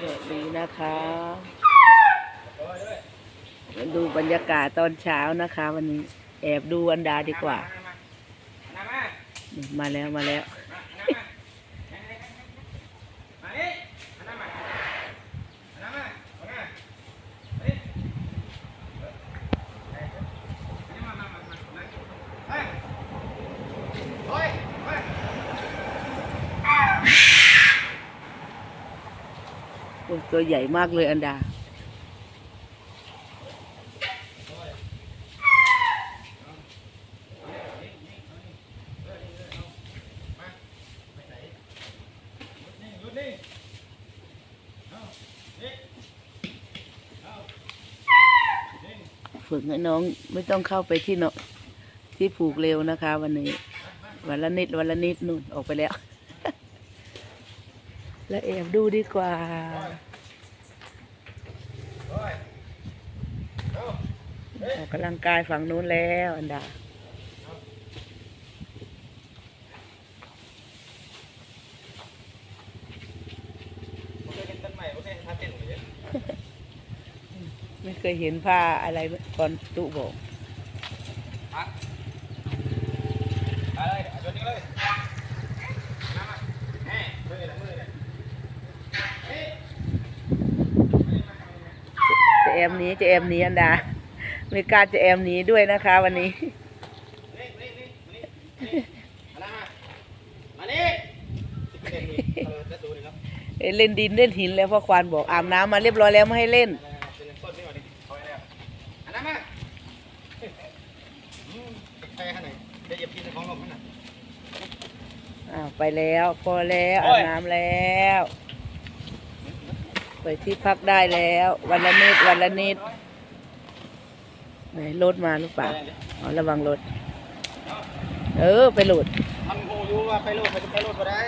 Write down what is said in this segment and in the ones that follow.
สวัสดีนะคะมาดูบรรยากาศตอนเช้านะคะ วันนี้แอบดูอันดาดีกว่า มาแล้วมาแล้ว โอ้ย ตัวใหญ่มากเลยอันดา ฝึกให้น้องไม่ต้องเข้าไปที่เนาะที่ผูกเร็วนะคะ วันนี้ วันละนิดวันละนิดนู่นออกไปแล้ว แล้วแอบดูดีกว่า ออกกำลังกายฝั่งนู้นแล้วอันดาไม่เคยเห็นผ้าอะไรก่อนตุบอกจะแอมหนี้จะแอมหนี้อันดาไม่กล้าจะแอมหนี้ด้วยนะคะ วันนี้เอ้ยเล่นดินเล่นหินแล้วพ่อควานบอกอาบน้ำมาเรียบร้อยแล้วไม่ให้เล่นอ้าวไปแล้วพอแล้วอาบน้ำแล้วไปที่พักได้แล้ว วันละนิดวันละนิด ไหนรถมาหรือเปล่าอ๋อระวังรถ เออ ไปหลุดมันโหอยู่ว่าไปโลดไปไปโลดบ่ได้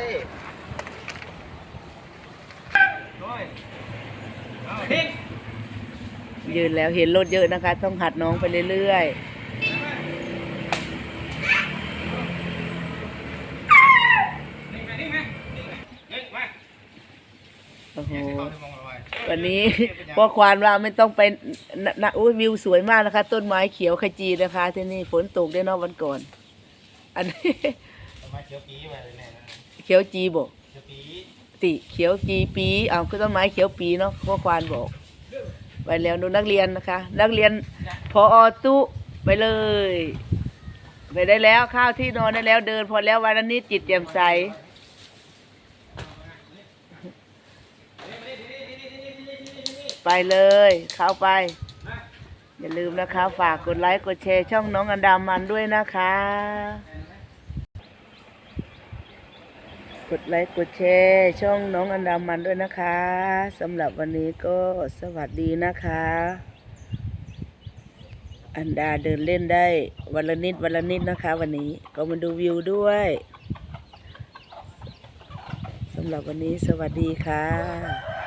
โอ้ยเอาทิ้งยืนแล้วเห็นรถเยอะนะคะ ต้องหัดน้องไปเรื่อยนิ่งไหมนิ่งไหมนิ่งไหมนิ่งมาๆโอ้โห วันนี้พ่อควานว่าไม่ต้องไปนะนะอุ้ยวิวสวยมากนะคะ ต้นไม้เขียวขจีนะคะ ที่นี่ฝนตกได้นอกวันก่อน อันนี้เขียวปีไว้เลยแน่เขียวจีบอกเขียวปีติเขียวจีปีเอาคือต้นไม้เขียวปีเนาะพ่อควานบอกไปแล้วดูนักเรียนนะคะ นักเรียนพออตุไปเลย ไปได้แล้วข้าวที่นอนได้แล้วเดิน พอแล้ววันนี้จิตแจ่มใส ไปเลย เข้าไป อย่าลืมนะคะ ฝากกดไลค์กดแชร์ช่องน้องอันดามันด้วยนะคะ กดไลค์กดแชร์ช่องน้องอันดามันด้วยนะคะสำหรับวันนี้ก็สวัสดีนะคะ อันดาเดินเล่นได้วันละนิดวันละนิดนะคะ วันนี้ก็มาดูวิวด้วยสำหรับวันนี้สวัสดีค่ะ